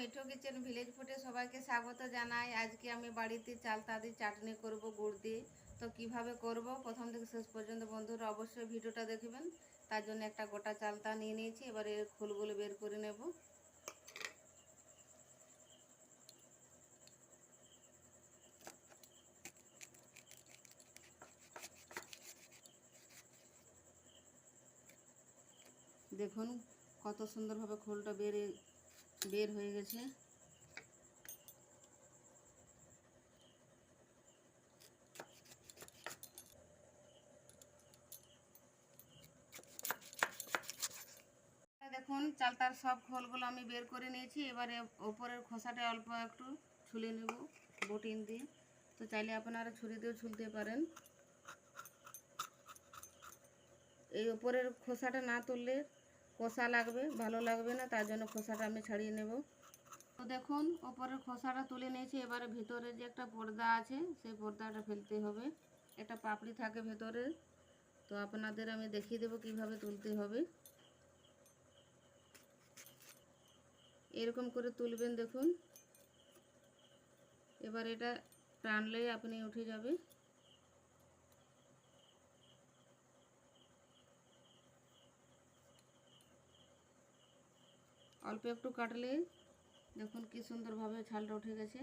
Mithu kitchen village ফুডে সবাইকে স্বাগত জানাই। আজকে আমি বাড়িতে চালতা দিয়ে চাটনি করব, গুড় দিয়ে। তো কীভাবে করব? প্রথম থেকে শেষ পর্যন্ত বন্ধুরা অবশ্যই ভিডিওটা দেখবেন। তার জন্য একটা গোটা চালতা নিয়ে নিয়েছি, এবারে এর ফুলগুলো বের করে নেব। দেখুন কত সুন্দরভাবে খোলটা বের বের হয়ে গেছে। দেখুন চালতার সব খোলগুলো আমি বের করে নিয়েছি। এবারে ওপরের খোসাটা অল্প একটু ছুলে নেব বটিন দিয়ে। তো চাইলে আপনারা ছুরি দিয়েও ছুলতে পারেন। এই ওপরের খোসাটা না তুললে কষা লাগবে, ভালো লাগবে না, তার জন্য খোসাটা আমি ছাড়িয়ে নেব। তো দেখুন, ওপরের খোসাটা তুলে নিয়েছি, এবারে ভিতরে যে একটা পর্দা আছে, সেই পর্দাটা ফেলতে হবে। একটা পাপড়ি থাকে ভেতরে, তো আপনাদের আমি দেখিয়ে দেবো কীভাবে তুলতে হবে। এরকম করে তুলবেন দেখুন। এবার এটা টানলেই আপনি উঠে যাবে। অল্প একটু কাটলে দেখুন কি সুন্দরভাবে ছালটা উঠে গেছে।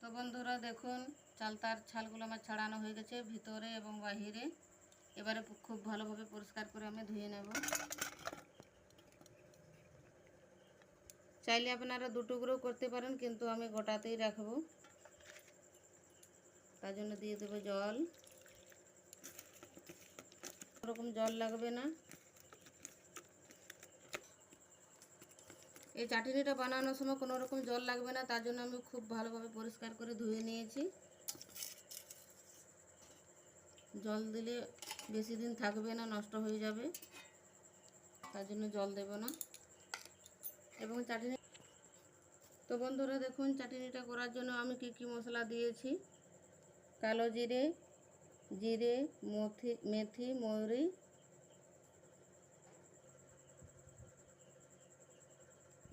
তো বন্ধুরা দেখুন, চালতার ছালগুলো আমার ছাড়ানো হয়ে গেছে ভিতরে এবং বাহিরে। এবারে খুব ভালোভাবে পরিষ্কার করে আমি ধুয়ে নেব। চাইলে আপনারা দু টুকরো করতে পারেন, কিন্তু আমি গোটাতেই রাখব। তার জন্য দিয়ে দেবো জল। ওরকম জল লাগবে না। এই চাটনিটা বানানোর সময় কোনো রকম জল লাগবে না, তার জন্য আমি খুব ভালোভাবে পরিষ্কার করে ধুয়ে নিয়েছি। জল দিলে বেশি দিন থাকবে না, নষ্ট হয়ে যাবে, তার জন্য জল দেব না। এবং চাটনি তো বন্ধুরা দেখুন, চাটনিটা করার জন্য আমি কি কি মশলা দিয়েছি? কালো জিরে জিরে, মথি, মেথি, মৌরি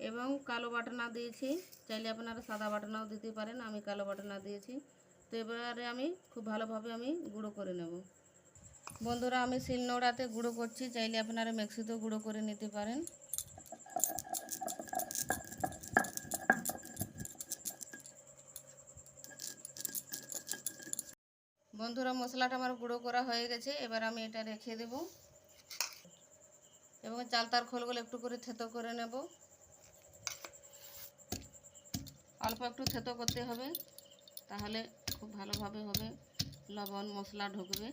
এবং কালো বাটনা দিয়েছি। চাইলে আপনারা সাদা বাটনাও দিতে পারেন, আমি কালো বাটনা দিয়েছি। তো এবারে আমি খুব ভালোভাবে আমি গুঁড়ো করে নেব। বন্ধুরা, আমি শিলনোড়াতে গুঁড়ো করছি, চাইলে আপনারা মিক্সিতেও গুঁড়ো করে নিতে পারেন। বন্ধুরা, মশলাটা আমার গুঁড়ো করা হয়ে গেছে, এবার আমি এটা রেখে দেব। এবং চালতার খোলগুলো একটু করে থেতো করে নেব। অল্প একটু থেতো করতে হবে, তাহলে খুব ভালোভাবে হবে। লবণ, মশলা ঢুকবে।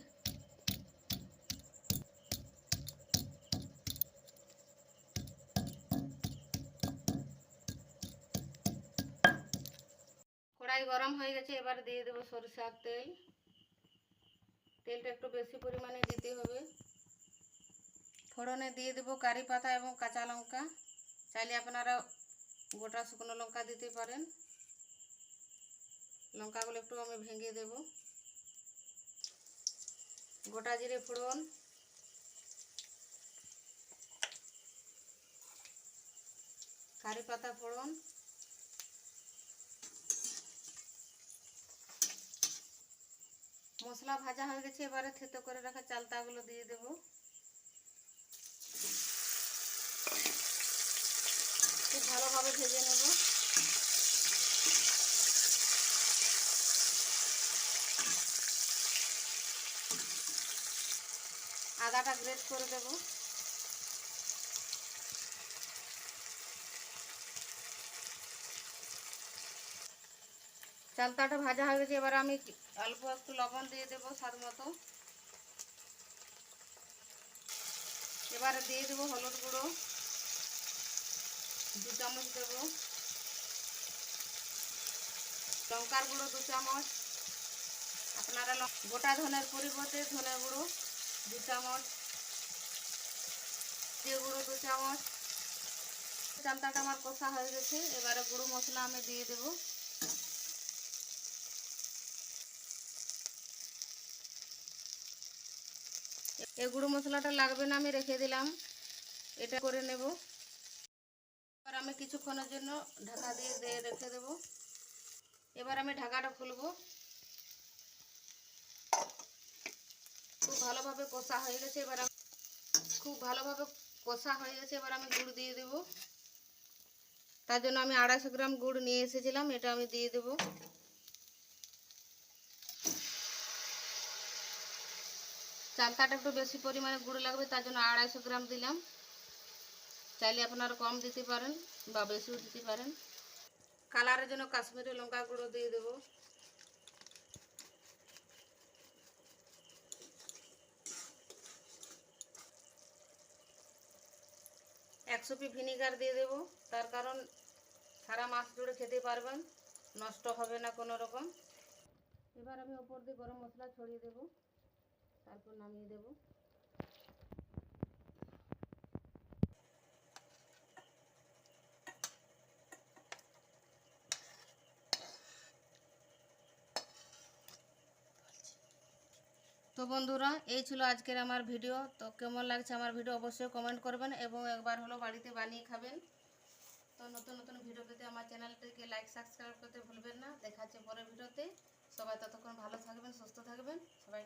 কড়াই গরম হয়ে গেছে, এবার দিয়ে দেবো সরিষার তেল। তেলটা একটু বেশি পরিমাণে দিতে হবে। ফোড়নে দিয়ে দেবো কারি পাতা এবং কাঁচা লঙ্কা। চাইলে আপনারা গোটা শুকনো লঙ্কা দিতে পারেন। লঙ্কাগুলো একটু আমি ভেঙে দেব। গোটা জিরে ফোড়ন। কারি পাতা ফোড়ন। মশলা ভাজা হয়ে গেছে, এবারে থেতো করে রাখা চালতাগুলো দিয়ে দেব। খুব ভালোভাবে ভেজে নেব। আদাটা গ্রেট করে দেব। চালতাটা ভাজা হয়ে গেছে, এবার আমি অল্প একটু লবণ দিয়ে দেবো স্বাদ মতো। এবারে দিয়ে দেবো হলুদ গুঁড়ো, দু চামচ দেবো। লঙ্কার গুঁড়ো দু চামচ। আপনারা গোটা ধনের পরিবর্তে ধনে গুঁড়ো। দু চামচ, দিয়ে গুঁড়ো দু চামচ। চালতাটা আমার কষা হয়ে গেছে, এবারে গুঁড়ো মশলা আমি দিয়ে দেবো। এই গুঁড়ো মশলাটা লাগবে না, আমি রেখে দিলাম। এটা করে নেব। এবার আমি কিছুক্ষণের জন্য ঢাকা দিয়ে রেখে দেব। এবার আমি ঢাকাটা খুলবো। খুব ভালোভাবে কষা হয়ে গেছে, এবার আমি খুব ভালোভাবে কষা হয়ে গেছে, এবার আমি গুড় দিয়ে দেব। তার জন্য আমি আড়াইশো গ্রাম গুড় নিয়ে এসেছিলাম, এটা আমি দিয়ে দেব। চালতাটা একটু বেশি পরিমাণে গুড় লাগবে, তার জন্য আড়াইশো গ্রাম দিলাম। চাইলে আপনারা কম দিতে পারেন বা বেশিও দিতে পারেন। কালারের জন্য কাশ্মীরি লঙ্কা গুঁড়ো দিয়ে দেবো। একশো পি ভিনিগার দিয়ে দেবো। তার কারণ সারা মাস জুড়ে খেতে পারবেন, নষ্ট হবে না কোনো রকম। এবার আমি ওপর দিয়ে গরম মশলা ছড়িয়ে দেবো, তারপর নামিয়ে দেব। তো বন্ধুরা, এই ছিল আজকের আমার ভিডিও। তো কেমন লাগছে আমার ভিডিও অবশ্যই কমেন্ট করবেন এবং একবার হলো বাড়িতে বানিয়ে খাবেন। তো নতুন নতুন ভিডিও পেতে আমার চ্যানেলটিকে লাইক সাবস্ক্রাইব করতে ভুলবেন না। দেখা হচ্ছে পরের ভিডিওতে। সবাই ততক্ষণ ভালো থাকবেন, সুস্থ থাকবেন। সবাই